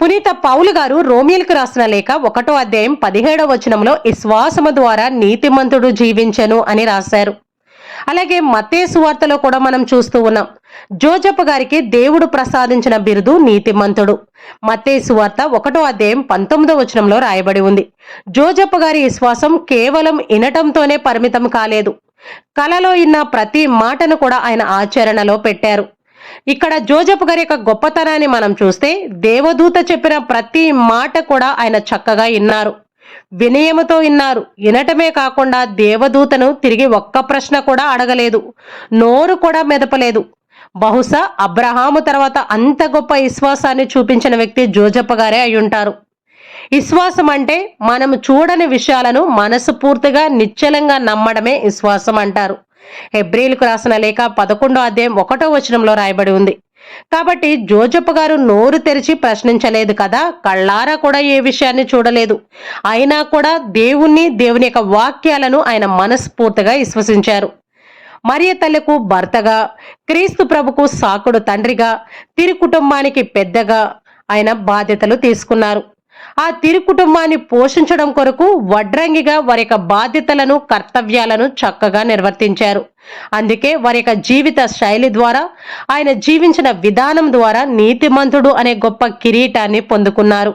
పునీత పౌలు గారు రోమిలకు రాసిన లేఖ ఒకటో అధ్యాయం పదిహేడవ వచనంలో విశ్వాసము ద్వారా నీతిమంతుడు జీవించను అని రాశారు. అలాగే మతే సువార్తలో కూడా మనం చూస్తూ ఉన్నాం. జోజప్ప గారికి దేవుడు ప్రసాదించిన బిరుదు నీతిమంతుడు. మతే సువార్త ఒకటో అధ్యాయం పంతొమ్మిదో వచనంలో రాయబడి ఉంది. జోజప్ప గారి విశ్వాసం కేవలం వినటంతోనే పరిమితం కాలేదు. కలలో ఇన్న ప్రతి మాటను కూడా ఆయన ఆచరణలో పెట్టారు. ఇక్కడ జోజప్ గారి యొక్క గొప్పతనాన్ని మనం చూస్తే దేవదూత చెప్పిన ప్రతి మాట కూడా ఆయన చక్కగా విన్నారు. వినయముతో విన్నారు. వినటమే కాకుండా దేవదూతను తిరిగి ఒక్క ప్రశ్న కూడా అడగలేదు. నోరు కూడా మెదపలేదు. బహుశా అబ్రహాము తర్వాత అంత గొప్ప విశ్వాసాన్ని చూపించిన వ్యక్తి జోజప్ప గారే అయి ఉంటారు. విశ్వాసం అంటే మనం చూడని విషయాలను మనసు పూర్తిగా నిశ్చలంగా నమ్మడమే విశ్వాసం అంటారు. హెబ్రిల్కు రాసిన లేఖ పదకొండో అధ్యాయం ఒకటో వచనంలో రాయబడి ఉంది. కాబట్టి జోజప్ప గారు నోరు తెరిచి ప్రశ్నించలేదు కదా? కళ్ళారా కూడా ఏ విషయాన్ని చూడలేదు. అయినా కూడా దేవుణ్ణి దేవుని యొక్క వాక్యాలను ఆయన మనస్ఫూర్తిగా విశ్వసించారు. మరియ తల్లికు భర్తగా క్రీస్తు ప్రభుకు సాకుడు తండ్రిగా తిరు కుటుంబానికి పెద్దగా ఆయన బాధ్యతలు తీసుకున్నారు. ఆ తిరు కుటుంబాన్ని పోషించడం కొరకు వడ్రంగిగా వారి యొక్క బాధ్యతలను కర్తవ్యాలను చక్కగా నిర్వర్తించారు. అందుకే వారి యొక్క జీవిత శైలి ద్వారా ఆయన జీవించిన విధానం ద్వారా నీతిమంతుడు అనే గొప్ప కిరీటాన్ని పొందుకున్నారు.